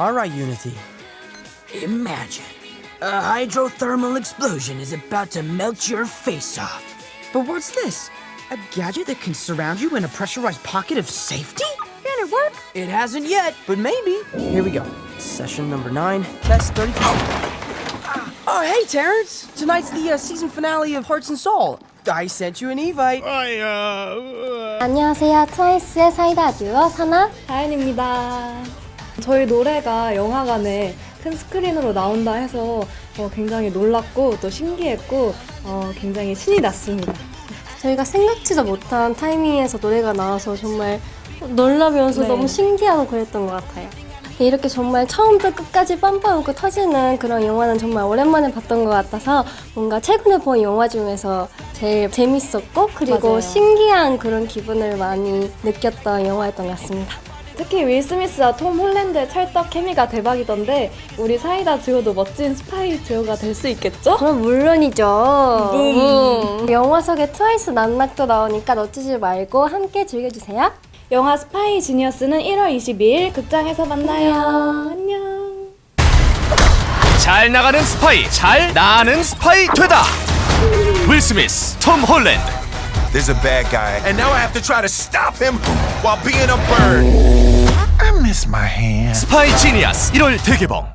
All right, Unity. Imagine a hydrothermal explosion is about to melt your face off. But what's this? A gadget that can surround you in a pressurized pocket of safety? Can it work? It hasn't yet, but maybe. Here we go. Session number nine, test 34. Oh, hey, Terrence. Tonight's the uh, season finale of Hearts and Soul. I sent you an evite. 안녕하세요. 트와이스의 사이다 듀오 사나 다현입니다. 저희 노래가 영화관에 큰 스크린으로 나온다 해서 어, 굉장히 놀랐고 또 신기했고 어, 굉장히 신이 났습니다. 저희가 생각지도 못한 타이밍에서 노래가 나와서 정말 놀라면서 네. 너무 신기하고 그랬던 것 같아요. 이렇게 정말 처음부터 끝까지 빰빰 웃고 터지는 그런 영화는 정말 오랜만에 봤던 것 같아서 뭔가 최근에 본 영화 중에서 제일 재밌었고 그리고 맞아요. 신기한 그런 기분을 많이 느꼈던 영화였던 것 같습니다. 특히 윌 스미스와 톰 홀랜드의 찰떡 케미가 대박이던데 우리 사이다 듀오도 멋진 스파이 듀오가 될 수 있겠죠? 그럼 물론이죠. 음. 음. 영화 속에 트와이스 난락도 나오니까 놓치지 말고 함께 즐겨주세요. 영화 스파이 지니어스는 1월 22일 극장에서 만나요. 안녕. 잘 나가는 스파이, 잘 나는 스파이 되다. 윌 스미스, 톰 홀랜드. There's a bad guy, and now I have to try to stop him while being a bird. I miss my hand. 스파이 지니어스 1월 대개봉.